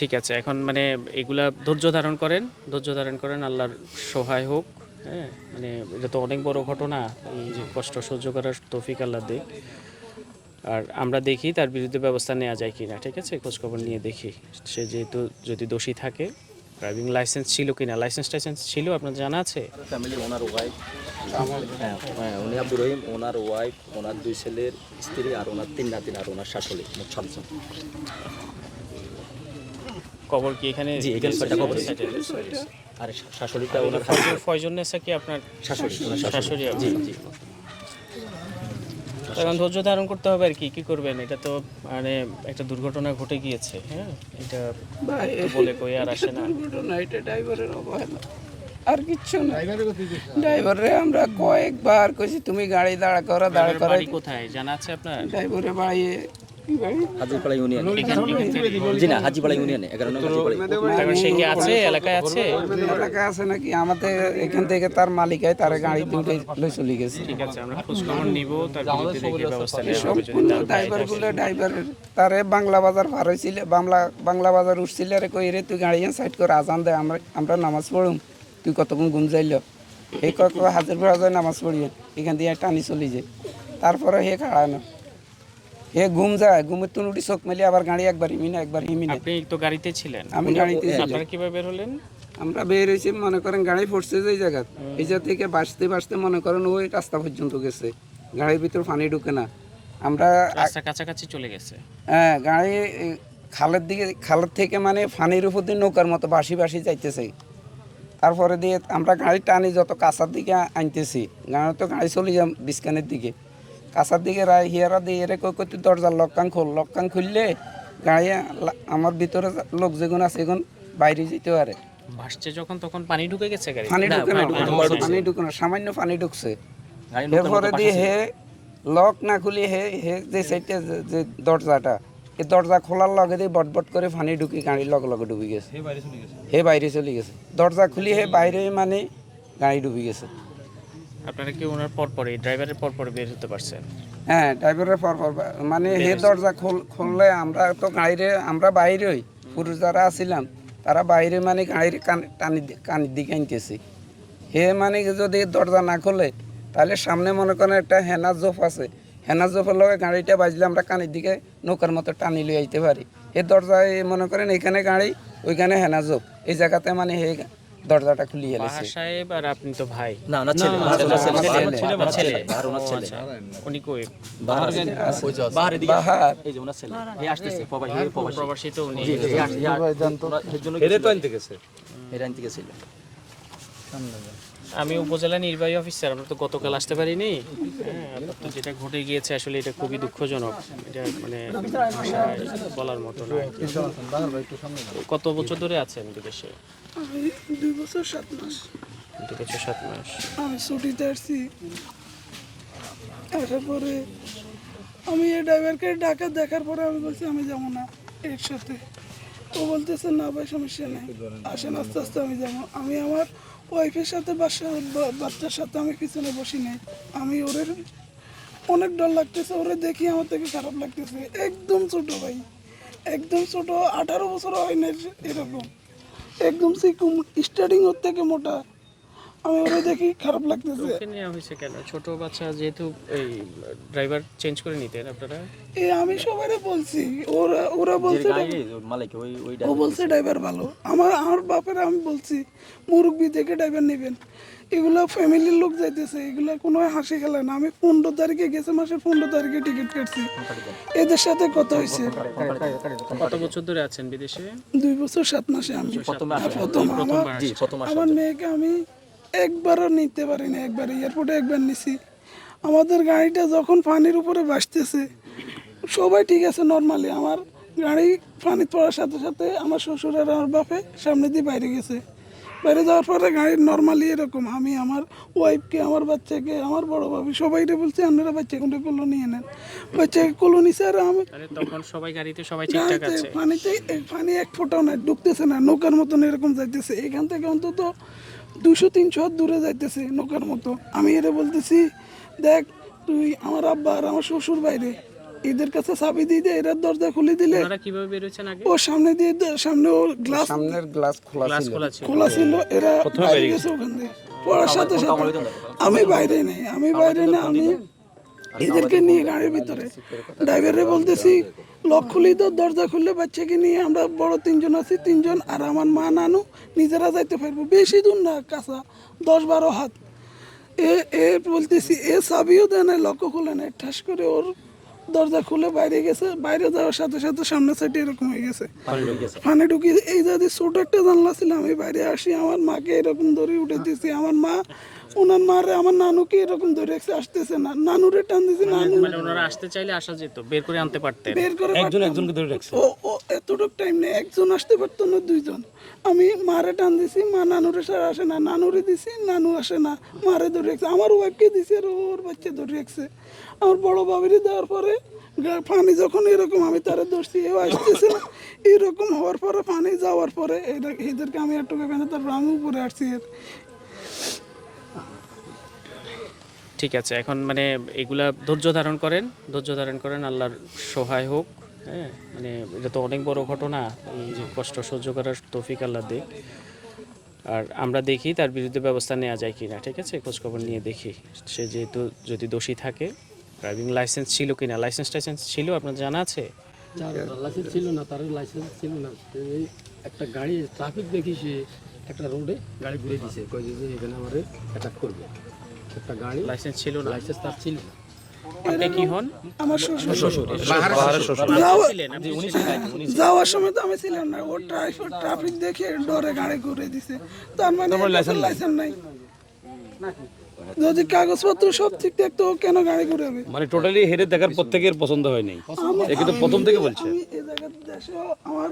ঠিক আছে, এখন মানে এগুলা ধৈর্য ধারণ করেন, ধৈর্য ধারণ করেন, আল্লাহর সহায় হোক হ্যাঁ? মানে এটা তো অনেক বড় ঘটনা, এই যে কষ্ট সহ্য করার তৌফিক আল্লাহ দিক। আর আমরা দেখি তার বিরুদ্ধে ব্যবস্থা নেওয়া যায় কি না ঠিক আছে? খোঁজখবর নিয়ে দেখি। সে যেহেতু যদি দোষী থাকে ড্রাইভিং লাইসেন্স ছিল কি না লাইসেন্স টাইসেন্স ছিল, আপনার জানা আছে? ফ্যামিলি ওনার ওয়াইফ হ্যাঁ উনি আব্দুর রহিম, ওনার ওয়াইফ ওনার দুই ছেলের স্ত্রী আর ওনার তিন নাতিন আর ওনার শাশুড়ি, মোট কবর কি এখানে জি, এখানে ছয়টা কবর। আর শাশুড়িটা ওনার ফয়জুল কি আপনার শাশুড়ি শাশুড়ি। জি জি। এখন ধৈর্য ধারণ করতে হবে আর কি কি করবেন? এটা তো মানে একটা দুর্ঘটনা ঘটে গিয়েছে হ্যাঁ? এটা বলে কই আর আসে না। দুর্ঘটনা এটা ড্রাইভারের অবহেলা। আর কিচ্ছু না। ড্রাইভারে আমরা কয়েকবার কইছি তুমি গাড়ি দাঁড়া করো দাঁড়া করো কোথায়? জানা আছে আপনার? ড্রাইভারে বাড়ি হাজিপাড়া ইউনিয়ন। জি না হাজিপাড়া ইউনিয়নে এগারো নং হাজিপাড়া সে কি আছে? এলাকায় আছে? এলাকা আছে নাকি? আমাদের এখান থেকে তার মালিক হয় তার গাড়ি দুটো লই চলে গেছে। ঠিক আছে আমরা খোঁজ খবর নিব তার বিরুদ্ধে দেখে ব্যবস্থা সম্পূর্ণ ড্রাইভার তারে বাংলা বাজার পার হয়েছিল বাংলা বাংলা বাজার উঠছিল রে কই রে তুই গাড়ি সাইড করে আজান দে আমরা আমরা নামাজ পড়ুম। তুই কতক্ষণ ঘুম যাইল? এই কক হাজার হাজার নামাজ পড়ি এখান দিয়ে টানি চলি যায়। তারপরে হে খাড়ানো হে ঘুম যায় ঘুমের তুন উঠি চোখ মেলে আবার গাড়ি একবার হিমিনা একবার হিমিনা। আপনি তো গাড়িতে ছিলেন। আমি গাড়িতে আপনারা কীভাবে বের হলেন? আমরা বের হয়েছি মনে করেন গাড়ি পড়ছে যে জায়গা। এই জায়গা থেকে বাঁচতে বাঁচতে মনে করেন ওই রাস্তা পর্যন্ত গেছে। গাড়ির ভিতর পানি ঢুকে না। আমরা রাস্তা কাছাকাছি চলে গেছে। হ্যাঁ গাড়ি খালের দিকে খালের থেকে মানে ফানির উপর দিয়ে নৌকার মতো বাসি বাসি যাইতেছে। তারপরে দিয়ে আমরা গাড়ি টানি যত কাঁচার দিকে আনতেছি গাড়ি তো গাড়ি চলে যাম বিস্কানের দিকে। কাঁচার দিকে রায় হিয়ারা দিয়ে এরে কই কই দরজার লক্কান খোল। লক্কান খুললে গাড়ি আমার ভিতরে লোক যেগুলো আছে এখন বাইরে যেতে পারে। ভাসছে যখন তখন পানি ঢুকে গেছে গাড়ি পানি ঢুকে না পানি পানি ঢুকে না সামান্য পানি ঢুকছে। গাড়ি এরপরে দিয়ে হে লক না খুলি হে হে যে সাইডটা যে- দরজাটা এই দরজা খোলার লগে দিয়ে বটবট করে পানি ঢুকি গাড়ির লগে লগে ডুবি গেছে। হে বাইরে চলে গেছে। দরজা খুলি হে বাইরে মানে গাড়ি ডুবি গেছে। আপনারা কি ওনার পর পরে ড্রাইভারের পর পরে বের হতে পারছেন? হ্যাঁ ড্রাইভারের পর পর মানে হে দরজা খোল খুললে আমরা তো গাড়িরে আমরা বাইরেই পুরুষ যারা আছিলাম তারা বাইরে মানে গাড়ির কান টানি কানের দিকে আনতেছি হে মানে যদি দরজা না খোলে তাহলে সামনে মনে করেন একটা হেনা জোপ আছে। হেনা জোপের লগে গাড়িটা বাজলে আমরা কানের দিকে নৌকার মতো টানি লিয়ে আইতে পারি। এই দরজায় মনে করেন এখানে গাড়ি ওইখানে হেনা জোপ এই জায়গাতে মানে হে দরজাটা খুলিয়ে এলেছে সাহেব আর আপনি তো ভাই। না না ছেলে। ছেলে, ছেলে, ছেলে। উনি কই? বাহার বাহারের দিকে বাহার এই যে ওনার ছেলে। এই আসতেছে প্রবাসী প্রবাসী। প্রবাসী তো উনি। এই আসছে। এর জন্য এর তো আনতে গেছে। এর আনতে গেছিল। আমি উপজেলা নির্বাহী অফিসার আমরা তো গতকাল আসতে পারিনি। হ্যাঁ তো যেটা ঘটে গিয়েছে আসলে এটা খুবই দুঃখজনক। এটা মানে বলার মতো না। কত বছর ধরে আছেন বিদেশে? দুই বছর, সাত মাস। দু বছর সাত মাস আমি ছুটিতে আসছি। আসার পরে আমি এই ড্রাইভারকে ডাকা দেখার পরে আমি বলছি, আমি যাব না এর সাথে ও বলতেছে, না ভাই, সমস্যা নেই। আসেন, আস্তে আস্তে আমি যাব। আমি আমার ওয়াইফের সাথে বাচ্চার সাথে আমি পিছনে বসি নাই। আমি ওরের অনেক ডর লাগতেছে, ওরে দেখি আমার থেকে খারাপ লাগতেছে। একদম ছোট ভাই, একদম ছোট, আঠারো বছর হয় না এরকম। একদম সেই স্টার্টিং ওর থেকে মোটা। আমি ওরে দেখি খারাপ লাগতেছে। ওকে নেওয়া হয়েছে কেন? ছোট বাচ্চা যেহেতু এই ড্রাইভার চেঞ্জ করে নিতেন আপনারা? এ আমি বলছি ওরা ওরা বলছে মালিক ওই ওই ও বলছে ড্রাইভার ভালো। আমার আমার বাপের আমি বলছি মুরব্বী থেকে ড্রাইভার নেবেন। এগুলো ফ্যামিলির লোক যাইতেছে এগুলো কোনো হাসি খেলে না। আমি পনেরো তারিখে গেছে মাসের পনেরো তারিখে টিকিট কাটছি। এদের সাথে কথা হয়েছে। কত বছর ধরে আছেন বিদেশে? দুই বছর সাত মাসে আমি। প্রথম আমার মেয়েকে আমি একবারও নিতে পারি না একবার এয়ারপোর্টে একবার নিছি। আমাদের গাড়িটা যখন পানির উপরে ভাসতেছে সবাই ঠিক আছে নর্মালি আমার গাড়ি পানি পড়ার সাথে সাথে আমার শ্বশুর আর আমার বাপে সামনে দিয়ে বাইরে গেছে। বাইরে যাওয়ার পরে গাড়ির নর্মালি এরকম আমি আমার ওয়াইফকে আমার বাচ্চাকে আমার বড় ভাবি সবাইকে বলছি আপনারা বাচ্চা কোনটা কোলো নিয়ে নেন। বাচ্চাকে কোলো নিছে আর আমি তখন সবাই গাড়িতে সবাই ঠিকঠাক গাড়িতে আছে। পানিতে পানি এক ফোঁটাও নাই ঢুকতেছে না নৌকার মতন এরকম যাইতেছে। এখান থেকে অন্তত দুশো তিনশো হাত দূরে যাইতেছে নৌকার মতো। আমি এটা বলতেছি দেখ তুই আমার আব্বা আর আমার শ্বশুর বাইরে এদের কাছে চাবি দিয়ে দিয়ে এরা দরজা খুলে দিলে ওনারা কীভাবে বেরোচ্ছেন আগে? ও সামনে দিয়ে দ- সামনে ও গ্লাস সামনের গ্লাস খোলা ছিল। খোলা ছিল। এরা বাইরে গেছে ওখান দিয়ে। পড়ার সাথে সাথে। আমি বাইরে নেই আমি বাইরে না আমি এদেরকে নিয়ে গাড়ির ভিতরে। ড্রাইভারে বলতেছি লক খুলি তো দরজা খুললে বাচ্চাকে নিয়ে আমরা বড় তিনজন আছি তিনজন আর আমার মা নানু নিজেরা যাইতে পারব। বেশি দূর না কাঁচা দশ বারো হাত। এ এ বলতেছি এ চাবিও দেয় না লক্ষ্য খুলে না ঠাস করে ওর দরজা খুলে বাইরে গেছে বাইরে যাওয়ার সাথে সাথে সামনে সাইডে এরকম হয়ে গেছে। ফানে ঢুকি এই যদি ছোট একটা জানলা ছিল আমি বাইরে আসি আমার মাকে এরকম ধরে উঠে দিয়েছি আমার মা ওনার মারে আমার নানুকে এরকম ধরে আসতেছে না। নানুরে টান দিয়েছি নানু মানে ওনারা আসতে চাইলে আসা যেত বের করে আনতে পারতেন। বের করে একজন একজনকে ধরে রাখছে। ও ও এতটুক টাইম নেই একজন আসতে পারতো না দুইজন। আমি মারে টান দিছি মা নানুরে সার আসে না নানুরে দিছি নানু আসে না মারে ধরে রাখছে। আমার ওয়াইফকে দিছি আর ওর বাচ্চা ধরে রাখছে। আমার বড় বাবিরে দেওয়ার পরে পানি যখন এরকম আমি তারা ধরছি এও আসতেছে না। এরকম হওয়ার পরে পানি যাওয়ার পরে এদেরকে আমি একটু কেন তারপর আমি উপরে আসছি ঠিক আছে, এখন মানে এগুলা ধৈর্য ধারণ করেন, ধৈর্য ধারণ করেন, আল্লাহর সহায় হোক হ্যাঁ? মানে এটা তো অনেক বড় ঘটনা, এই যে কষ্ট সহ্য করার তৌফিক আল্লাহ দেখ আর আমরা দেখি তার বিরুদ্ধে ব্যবস্থা নেওয়া যায় কি না ঠিক আছে? খোঁজখবর নিয়ে দেখি। সে যেহেতু যদি দোষী থাকে ড্রাইভিং লাইসেন্স ছিল কি না লাইসেন্স টাইসেন্স ছিল, আপনার জানা আছে? লাইসেন্স ছিল না তার লাইসেন্স ছিল না। একটা গাড়ি ট্রাফিক দেখি সে একটা রোডে গাড়ি ঘুরে দিছে এখানে আমারে অ্যাটাক করবে। একটা গাড়ি। লাইসেন্স ছিল না। লাইসেন্স তার ছিল না। আপনি কি হন? আমার শ্বশুর। যাওয়ার সময় তো আমি ছিলাম না। ও ট্রাফিক ট্রাফিক দেখে ডরে গাড়ি ঘুরে দিছে। তার মানে লাইসেন্স নাই। যদি কাগজপত্র সব ঠিক থাকতো কেন গাড়ি ঘুরাবে? মানে টোটালি হেরে দেখার প্রত্যেকের পছন্দ হয় নাই। কিন্তু প্রথম থেকে বলছে। আমার